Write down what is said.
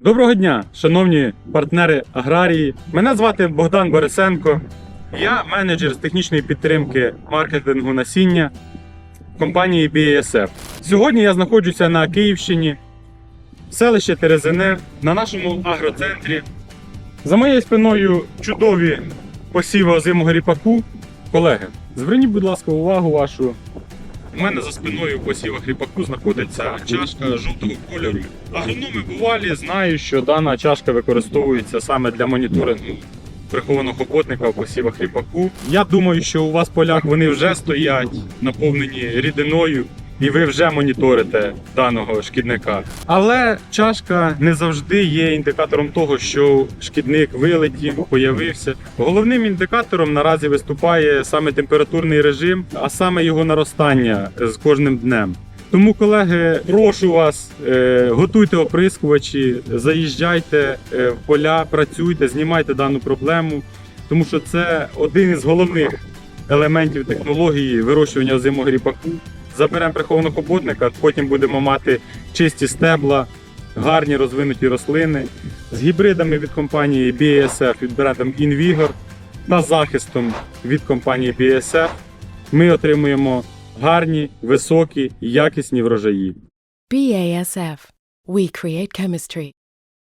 Доброго дня, шановні партнери аграрії. Мене звати Богдан Борисенко. Я менеджер з технічної підтримки маркетингу насіння компанії BASF. Сьогодні я знаходжуся на Київщині, селище Терезине, на нашому агроцентрі. За моєю спиною чудові посіви озимого ріпаку. Колеги, зверніть, будь ласка, увагу вашу. У мене за спиною в посівах ріпаку знаходиться чашка жовтого кольору. Агрономи бувалі знають, що дана чашка використовується саме для моніторингу прихованого охотника в посівах ріпаку. Я думаю, що у вас в полях вони вже стоять наповнені рідиною. І ви вже моніторите даного шкідника. Але чашка не завжди є індикатором того, що шкідник вилетів, появився. Головним індикатором наразі виступає саме температурний режим, а саме його наростання з кожним днем. Тому, колеги, прошу вас, е, готуйте оприскувачі, заїжджайте е, в поля, працюйте, знімайте дану проблему, тому що це один із головних елементів технології вирощування озимого ріпаку. Заберемо прихованого хоботника, потім будемо мати чисті стебла, гарні розвинуті рослини з гібридами від компанії BASF, від брендом Invigor та захистом від компанії BASF. Ми отримуємо гарні, високі, якісні врожаї. BASF. We create chemistry.